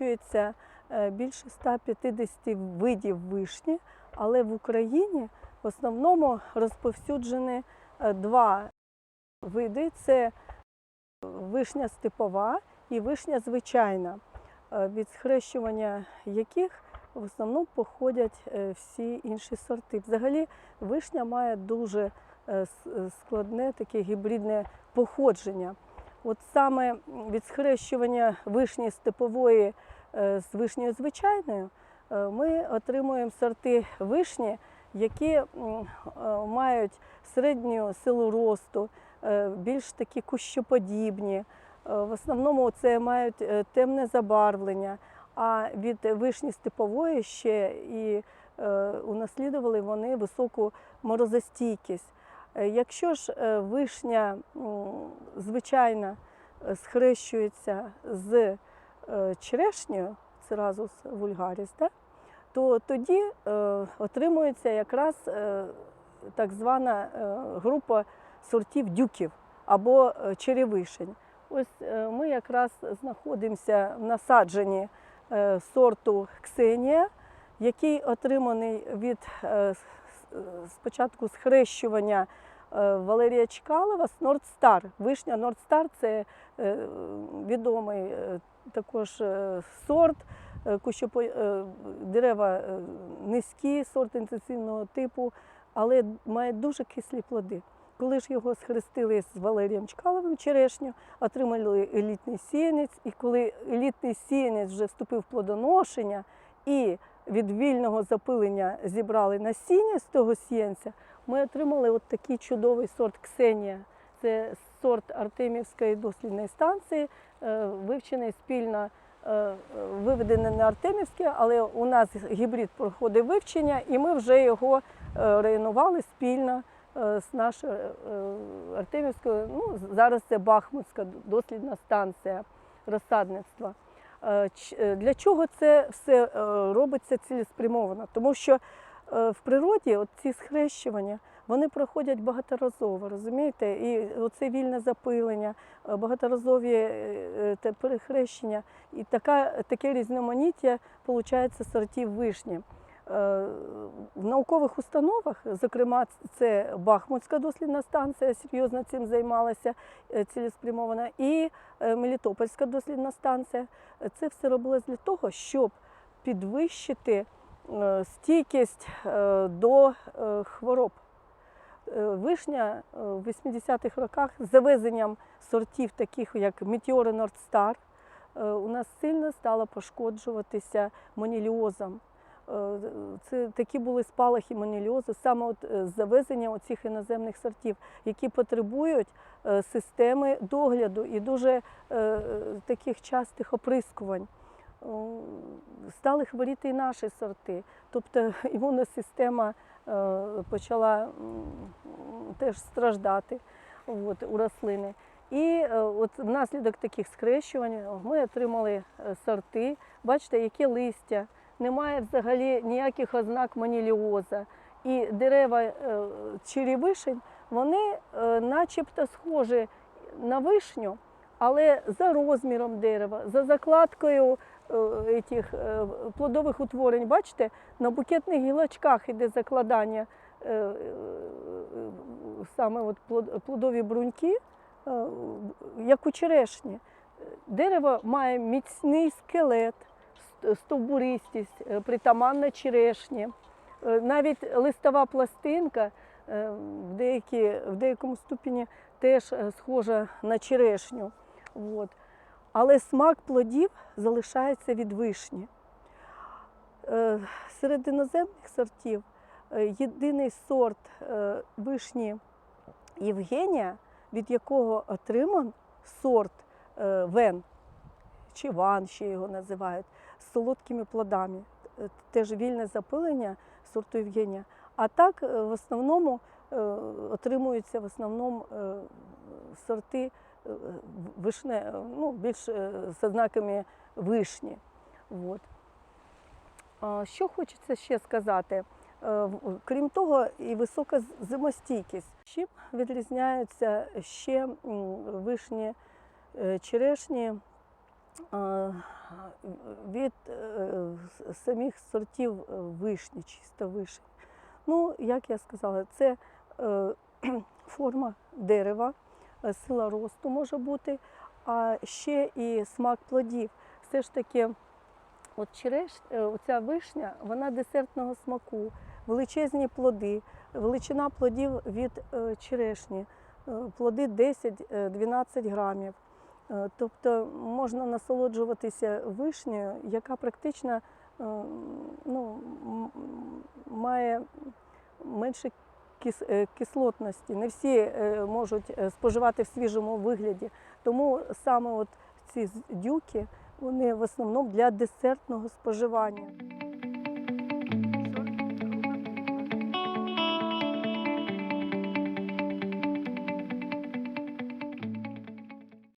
налічується е, більше 150 видів вишні, але в Україні в основному розповсюджені е, два види: це вишня степова і вишня звичайна, е, від схрещування яких в основному походять всі інші сорти. Взагалі, вишня має дуже складне таке гібридне походження. От саме від схрещування вишні степової з вишнею звичайною е, ми отримуємо сорти вишні, які е, мають середню силу росту, е, більш такі кущоподібні. Е, В основному це мають е, темне забарвлення, а від вишні степової ще і е, унаслідували вони високу морозостійкість. Е, Якщо ж е, вишня е, схрещується з е, черешнею, церазус вульгаріс, да, то тоді е, отримується якраз е, так звана група сортів дюків або черевишень. Ось ми якраз знаходимося в насадженні сорту Ксенія, який отриманий від спочатку схрещування Валерія Чкалова з Нордстар. Вишня Нордстар це відомий також е, сорт. е, кущопо- е, Дерева низькі, сорт інтенсивного типу, але має дуже кислі плоди. Коли ж його схрестили з Валерієм Чкаловим черешню, отримали елітний сіянець, і коли елітний сіянець вже вступив в плодоношення і від вільного запилення зібрали насіння з того сіянця, ми отримали от такий чудовий сорт Ксенія. Це сорт Артемівської дослідної станції, е, вивчений спільно, е, виведений на Артемівське, але у нас гібрид проходить вивчення, і ми вже його е, районували спільно з нашою Артемівською. Ну, зараз це Бахмутська дослідна станція розсадництва. Для чого це все робиться цілеспрямовано? Тому що в природі ці схрещування вони проходять багаторазово, розумієте? І оце вільне запилення, е, багаторазові е, е, перехрещення, і така, таке різноманіття виходить сортів вишні. В наукових установах, зокрема, це Бахмутська дослідна станція серйозно цим займалася цілеспрямовано, і Мелітопольська дослідна станція. Це все робилось для того, щоб підвищити стійкість до хвороб. Е, Вишня е, в 80-х роках з завезенням сортів, таких як Метеори Нордстар, у нас сильно стала пошкоджуватися моніліозом. Е, Це такі були спалахи моніліозу саме от завезення оцих іноземних сортів, які потребують системи догляду і дуже таких частих оприскувань. Стали хворіти і наші сорти. Тобто імунна система е, почала теж страждати от, у рослини. І е, от внаслідок таких схрещувань ми отримали е, сорти. Бачите, яке листя, немає взагалі ніяких ознак маніліоза. І дерева черевишень, вони начебто схожі на вишню, але за розміром дерева, за закладкою е, е, плодових утворень, бачите, на букетних гілочках іде закладання е, саме от плодові бруньки, як у черешні. Дерево має міцний скелет, стовбуристість, притаманна черешні. Навіть листова пластинка в, в деякому ступені теж схожа на черешню. От. Але смак плодів залишається від вишні. Е, Серед іноземних сортів е, єдиний сорт е, вишні Євгенія, від якого отриман сорт вен, чи ван ще його називають, з солодкими плодами. Теж вільне запилення сорту Євгенія. А так в основному отримуються в основному сорти вишне, ну, більш е, з ознаками вишні. От. Що хочеться ще сказати? Е, Крім того, і висока зимостійкість. Чим відрізняються ще вишні, е, черешні від самих сортів вишні, чисто вишень. Ну, як я сказала, це форма дерева, сила росту може бути, а ще і смак плодів. Все ж таки, от череш, е, оця вишня, вона десертного смаку, величезні плоди, величина плодів від е, черешні, е, плоди 10-12 грамів. Е, Тобто можна насолоджуватися вишнею, яка практично е, ну, має менше е, кислотності. Не всі е, можуть е, споживати в свіжому вигляді. Тому саме от ці дюки вони в основному для десертного споживання.